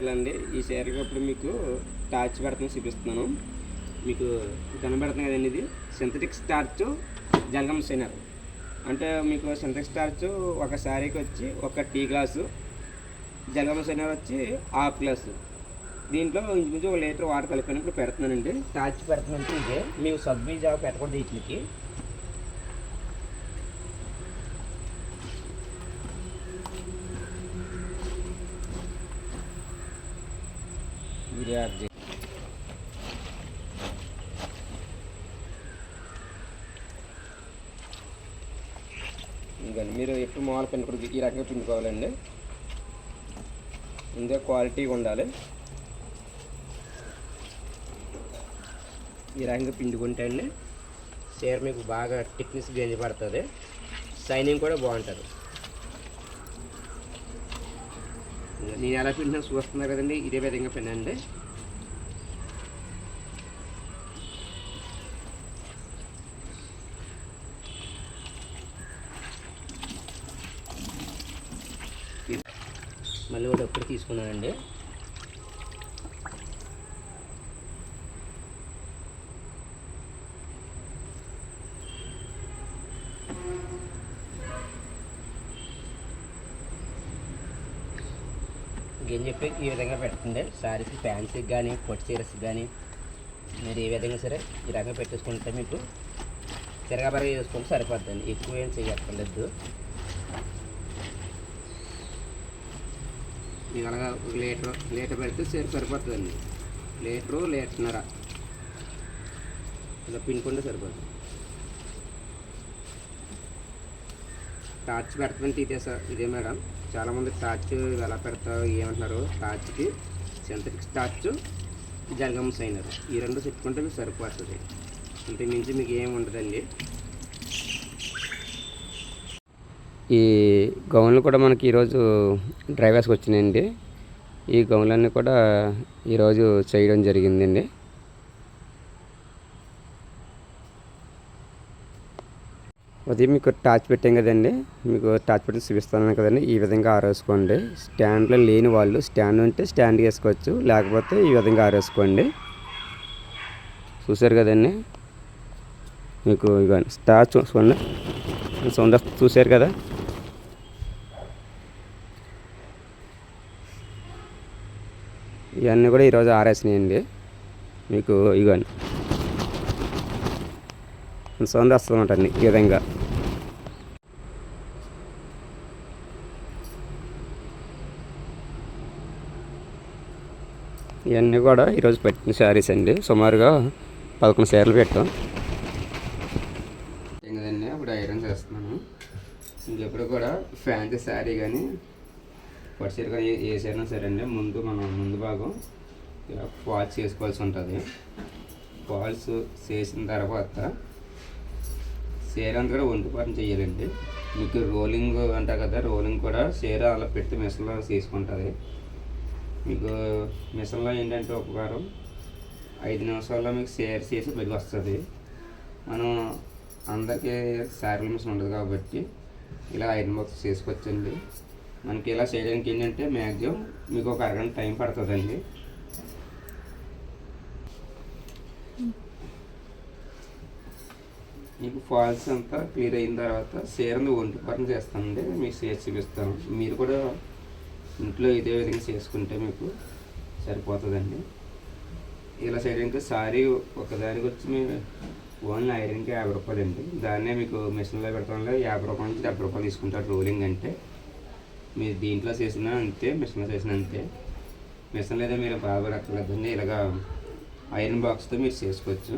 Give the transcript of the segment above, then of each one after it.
చీరలు అండి ఈ చీరకి ఇప్పుడు మీకు టార్చ్ పెడతాను చూపిస్తున్నాను. మీకు కనబడుతుంది కదండి ఇది. సింథటిక్ స్టార్చ్ జలగం సైనర్ అంటే మీకు సింథటిక్ స్టార్చ్ ఒక శారీకి వచ్చి ఒక టీ గ్లాసు జలగం సైనర్ వచ్చి హాఫ్ గ్లాసు. దీంట్లో ఇంచుమించు ఒక లీటర్ వాటర్ కలిపినప్పుడు పెడుతున్నానండి. టార్చ్ పెడుతున్నట్టు ఇదే మీకు సబ్బీ జాబ్ పెట్టకూడదు వీటికి. విరాట్ ఇంకా మీరు ఎప్పుడు మామూలు పిండుకోవడం ఈ రకంగా పిండుకోవాలండి. ఇందులో క్వాలిటీగా ఉండాలి. ఈ రకంగా పిండుకుంటే అండి చీర మీకు బాగా టిక్నెస్ గేంజ్ పడుతుంది. షైనింగ్ కూడా బాగుంటుంది. నేను ఎలా పిండినా చూస్తున్నారు కదండి. ఇదే విధంగా పిండండి మళ్ళీ ఒకటి ఎప్పుడు తీసుకున్నానండి. అని చెప్పి ఈ విధంగా పెడుతుంది శారీస్కి ఫ్యాన్సీకి కానీ పొట్టి చీరస్కి కానీ మీరు ఏ విధంగా సరే ఈ రకంగా పెట్టేసుకుంటే మీకు తిరగబరగా చేసుకుంటే సరిపోద్దండి. ఎక్కువ ఏం చేయక్కర్లేదు. మీకు అలాగా లీటర్ లీటర్ పెడితే సరి సరిపోతుందండి. లీటరు లీటర్న్నర. ఇలా పిండుకుంటే సరిపోతుంది టార్చ్ పెడతామంటే ఇదే సార్ ఇదే మేడం. చాలామంది టార్చ్ ఎలా పెడతారు ఏమంటున్నారు టార్చ్కి సింథటిక్ టార్చ్ జలగం సైనర్. ఈ రెండు పెట్టుకుంటే మీకు సరిపోతుంది. ఇంత మించి మీకు ఏమి ఉండదండి. ఈ గౌన్లు కూడా మనకి ఈరోజు డ్రైవర్స్కి వచ్చినాయండి. ఈ గౌన్లన్నీ కూడా ఈరోజు చేయడం జరిగిందండి. ఉదయం మీకు టాచ్ పెట్టాం కదండి. మీకు టాచ్ పెట్టి చూపిస్తాను కదండి. ఈ విధంగా ఆరేసుకోండి. స్టాండ్లో లేని వాళ్ళు స్టాండ్ ఉంటే స్టాండ్ వేసుకోవచ్చు. లేకపోతే ఈ విధంగా ఆరేసుకోండి. చూసారు కదండి. మీకు ఇక స్టార్ చూసుకోండి సౌండ్ చూసారు కదా. ఇవన్నీ కూడా ఈరోజు ఆరేసినాయండి. మీకు ఇవన్నీ సౌండ్ వస్తుందంటండి ఈ విధంగా. ఇవన్నీ కూడా ఈరోజు పెట్టిన శారీస్ అండి. సుమారుగా పదకొండు శారీలు పెట్టాం. ఇంకదండి అప్పుడు ఐరన్ చేస్తున్నాను. ఇంకెప్పుడు కూడా ఫ్యాన్సీ శారీ కానీ పట్టు చీర కానీ ఏ చీరైనా సరే అండి ముందు మనం ముందు భాగం ఇలా ఫాల్స్ చేసుకోవాల్సి ఉంటుంది. ఫాల్స్ చేసిన తర్వాత చీర అంతా కూడా ఒంటిపారం చేయాలండి. మీకు రోలింగ్ అంటారు కదా రోలింగ్ కూడా చీర అలా పెట్టి మిషన్లో తీసుకుంటుంది. మీకు మిషన్లో ఏంటంటే ఉపకారం ఐదు నిమిషాల్లో మీకు షేర్ చేసి బయటకు వస్తుంది. మనం అందరికీ శారీల మిషన్ ఉండదు కాబట్టి ఇలా ఐరన్ బాక్స్ చేసుకోవచ్చండి మనకి ఇలా చేయడానికి ఏంటంటే మ్యాక్సిమం మీకు ఒక అరగంట టైం పడుతుందండి. మీకు ఫాల్స్ అంతా క్లియర్ అయిన తర్వాత చీరను ఒంటి పరం చేస్తానండి. మీకు షేర్ చూపిస్తాను. మీరు కూడా ఇంట్లో ఇదే విధంగా చేసుకుంటే మీకు సరిపోతుందండి. ఇలా చేయడానికి సారీ ఒకదానికి వచ్చి మేము ఓన్లీ ఐరన్కి యాభై రూపాయలు అండి. దాన్నే మీకు మిషన్లో పెడతాంలో యాభై రూపాయల నుంచి డెబ్బై రూపాయలు తీసుకుంటారు రోలింగ్ అంటే. మీరు దీంట్లో చేసిన అంతే మిషన్లో చేసిన అంతే. మిషన్లో అయితే మీరు బాధపడక్కర్లేదండి ఇలాగా ఐరన్ బాక్స్తో మీరు చేసుకోవచ్చు.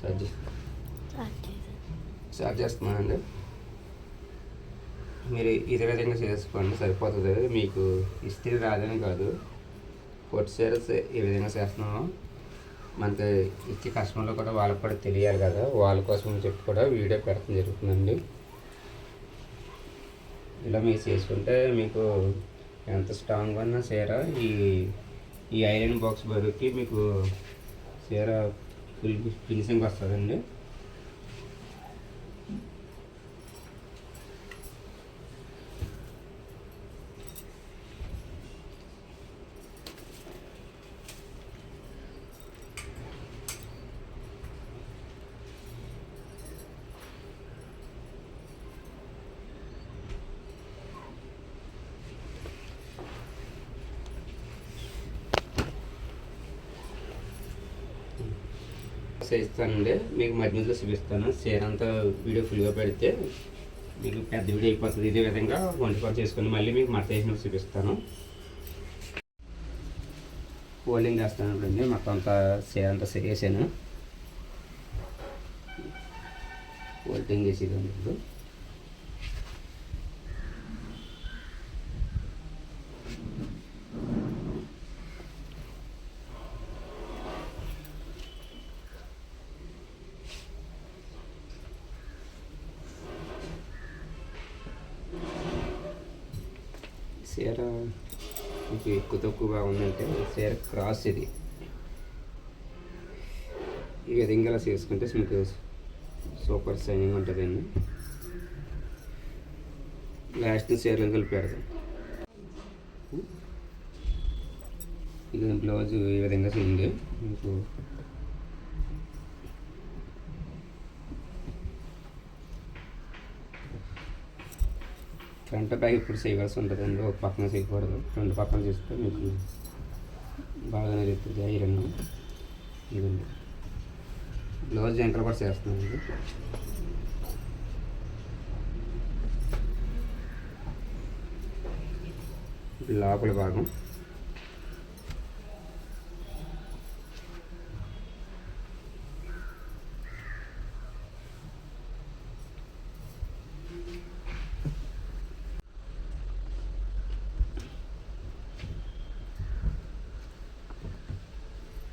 సర్జీ స్టార్ట్ చేస్తున్నానండి. మీరు ఇదే విధంగా చేసుకోండి సరిపోతుంది. మీకు ఇస్తే రాదని కాదు. పొట్టి సేల్స్ ఏ విధంగా చేస్తున్నామో మనకి ఇచ్చే కస్టమర్లు కూడా వాళ్ళకి కూడా తెలియాలి కదా. వాళ్ళ కోసం చెప్పి కూడా వీడియో పెడతాం జరుగుతుందండి. ఇలా మీరు చేసుకుంటే మీకు ఎంత స్ట్రాంగ్ ఉన్నా సరే ఈ ఈ ఐరన్ బాక్స్ బరువుకి మీకు చీర 그리고 빈센과 사는데 ఇస్తానండి మీకు మధ్య మధ్యలో చూపిస్తాను. చీర అంతా వీడియో ఫుల్గా పెడితే మీకు పెద్ద వీడియో అయిపోతుంది. ఇదే విధంగా వంట పని చేసుకొని మళ్ళీ మీకు మడత వేసినప్పుడు చూపిస్తాను. ఫోల్డింగ్ చేస్తాను అండి మొత్తం అంతా చీర అంతా వేసాను ఫోల్డింగ్ చేసేదాన్ని ఇప్పుడు. చీర మీకు ఎక్కువ తక్కువగా ఉందంటే చీర క్రాస్ ఇది. ఈ విధంగా ఇలా చేసుకుంటే మీకు సూపర్ షైనింగ్ ఉంటుందండి. లాస్ట్ చీరలు కలిపి పెడతాం ఇది బ్లౌజ్ ఈ విధంగా చేయండి మీకు ఫ్రంట్ బ్యాగ్ ఇప్పుడు చేయవలసి ఉంటుందండి ఒక పక్కన చేయకూడదు. రెండు పక్కన చేస్తే మీకు బాగా నడుస్తుంది ఐరన్ ఇదండి. బ్లౌజ్ వెంకల కూడా చేస్తున్నాను లోపల భాగం.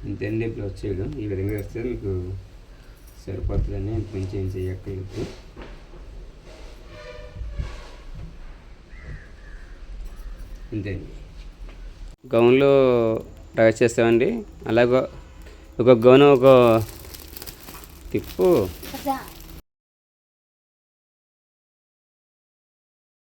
ఇంతండి బ్లౌజ్ చేయడం ఈ విధంగా వేస్తే మీకు సరిపోతుందని ఇంకొంచెం ఏం చేయక్కర్లేదు ఇంతేండి. గౌన్లో డ్రైస్ చేస్తామండి. అలాగే ఒక గౌన్ ఒక తిప్పు.